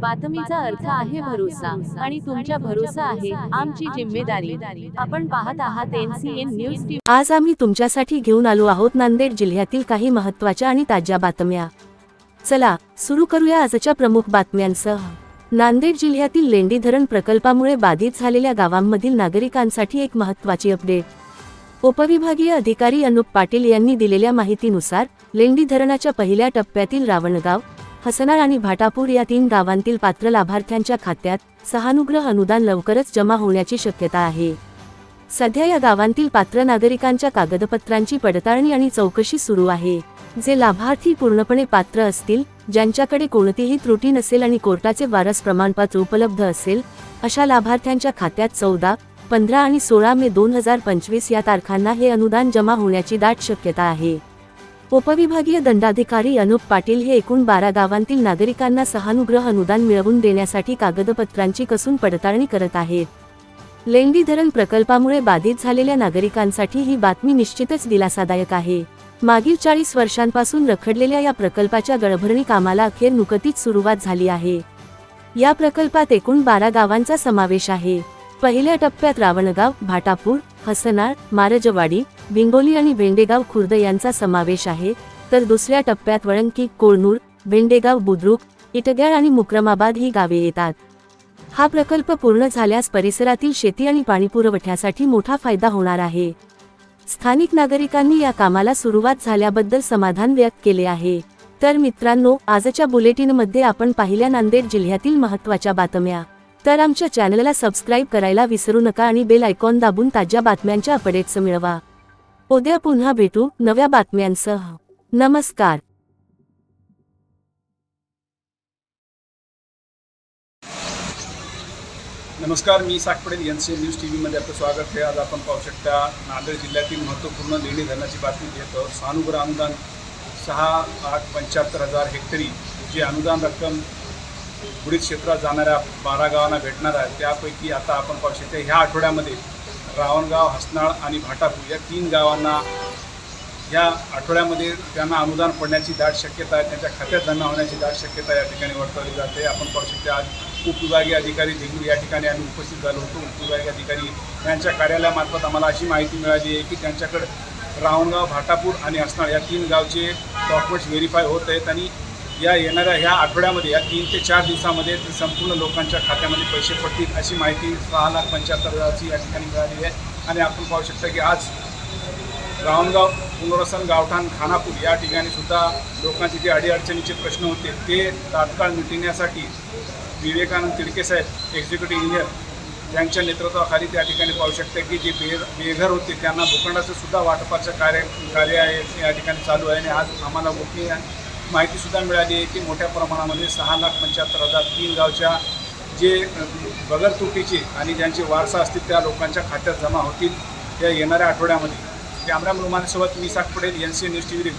बातमीचा अर्थ आहे भरोसा आणि तुमच्या भरोसा आहे आमची जिम्मेदारी. आपण पाहत आहात एनसीएन न्यूज टीव्ही आज आम्ही तुमच्यासाठी घेऊन आलो आहोत नांदेड जिल्ह्यातील काही महत्त्वाच्या आणि ताज्या बातम्या. चला सुरू करूया आजच्या प्रमुख बातम्यांसह. नांदेड जिल्ह्यातील लेंडी धरण प्रकल्पामुळे बाधित झालेल्या गावांमधील नागरिकांसाठी एक महत्त्वाची अपडेट. उपविभागीय अधिकारी अनुप पाटील यांनी दिलेल्या माहितीनुसार लेंडी धरणाच्या पहिल्या टप्प्यातील रावणगाव हसनाळ आणि भाटापूर या तीन गावांतील पात्र लाभार्थ्यांच्या खात्यात सहानुग्रह अनुदान लवकरच जमा होण्याची शक्यता आहे. सध्या या गावांतील पात्र नागरिकांच्या कागदपत्रांची पडताळणी आणि चौकशी सुरू आहे. जे लाभार्थी पूर्णपणे पात्र असतील ज्यांच्याकडे कोणतीही त्रुटी नसेल आणि कोर्टाचे वारस प्रमाणपत्र उपलब्ध असेल अशा लाभार्थ्यांच्या खात्यात चौदा पंधरा आणि सोळा मे दोन हजार पंचवीस या तारखांना हे अनुदान जमा होण्याची दाट शक्यता आहे. उपविभागीय दंडाधिकारी अनुप पाटील हे एकूण बारा गावांतील नागरिकांना सहानुग्रह अनुदान मिळवून देण्यासाठी कागदपत्रांची कसून पडताळणी करत आहेत. लेंडी धरण प्रकल्पामुळे बाधित झालेल्या नागरिकांसाठी ही बातमी निश्चितच दिलासादायक आहे. मागील चाळीस वर्षांपासून रखडलेल्या या प्रकल्पाच्या गळभरणी कामाला अखेर नुकतीच सुरुवात झाली आहे. या प्रकल्पात एकूण बारा गावांचा समावेश आहे. पहिल्या टप्प्यात रावणगाव भाटापूर हसनाळ मारजवाडी बिंगोली आणि भेंडेगाव खुर्द यांचा समावेश आहे तर दुसऱ्या टप्प्यात वळंकी कोळनूर भेंडेगाव बुद्रुक इटग्याळ आणि मुक्रमाबाद ही गावे येतात. हा प्रकल्प पूर्ण झाल्यास परिसरातील शेती आणि पाणीपुरवठ्यासाठी मोठा फायदा होणार आहे. स्थानिक नागरिकांनी या कामाला सुरुवात झाल्याबद्दल समाधान व्यक्त केले आहे. तर मित्रांनो आजच्या बुलेटिनमध्ये आपण पाहिल्या नांदेड जिल्ह्यातील महत्त्वाच्या बातम्या. तर आमच्या चॅनलला सबस्क्राईब करायला विसरू नका आणि बेल आयकॉन दाबून ताज्या बातम्यांच्या अपडेट्स मिळवा. उद्या पुन्हा भेटू नव्या बातम्यांसह. नमस्कार. नमस्कार मी Saak Patel N C news T व्हीमध्ये आपलं स्वागत आहे. आज आपण पाहू शकता नांदेड जिल्ह्यातील महत्त्वपूर्ण लेणी धरणाची बातमी घेत आहोत. सानुग्रह अनुदान सहा आठ पंच्याहत्तर हजार हेक्टरी जी अनुदान रक्कम बुडीत क्षेत्रात जाणाऱ्या बारा गावांना भेटणार आहे. त्यापैकी आता आपण पाहू शकता ह्या आठवड्यामध्ये रावणगाव हसनाळ आणि भाटापूर या तीन गावांना या आठवड्यामध्ये त्यांना अनुदान पडण्याची दाट शक्यता आहे. त्यांच्या खात्यात जमा होण्याची दाट शक्यता या ठिकाणी वर्तवली जाते. आपण पाहू शकतो आज उपविभागीय अधिकारी देगूर या ठिकाणी आम्ही उपस्थित झालो होतो. उपविभागीय अधिकारी यांच्या कार्यालयामार्फत आम्हाला अशी माहिती मिळाली आहे की त्यांच्याकडे रावणगाव भाटापूर आणि असणार या तीन गावचे डॉक्युमेंट्स व्हेरीफाय होत आहेत आणि या येणाऱ्या ह्या आठवड्यामध्ये या तीन ते चार दिवसामध्ये ते संपूर्ण लोकांच्या खात्यामध्ये पैसे पडतील अशी माहिती सहा लाख पंच्याहत्तर हजारची या ठिकाणी मिळाली आहे. आणि आपण पाहू शकता की आज रावणगाव पुनर्वसन गावठाण खानापूर या ठिकाणी सुद्धा लोकांचे जे अडीअडचणीचे प्रश्न होते ते तात्काळ मिटविण्यासाठी विवेकानंद तिडकेसाहेब एक्झिक्युटिव्ह इंजिनियर त्यांच्या नेतृत्वाखाली त्या ठिकाणी पाहू शकते की जे बे बेघर होते त्यांना भूखंडाचं सुद्धा वाटपाचं कार्य कार्य आहे या ठिकाणी चालू आहे. आणि आज आम्हाला गोपनीय माहितीसुद्धा मिळाली आहे की मोठ्या प्रमाणामध्ये सहा लाख पंच्याहत्तर हजार तीन गावच्या जे बगर तुटीचे आणि ज्यांचे वारसा असतील त्या लोकांच्या खात्यात जमा होतील या येणाऱ्या आठवड्यामध्ये. कॅमेरा रुमानासोबत मी Saak Patel N C news T V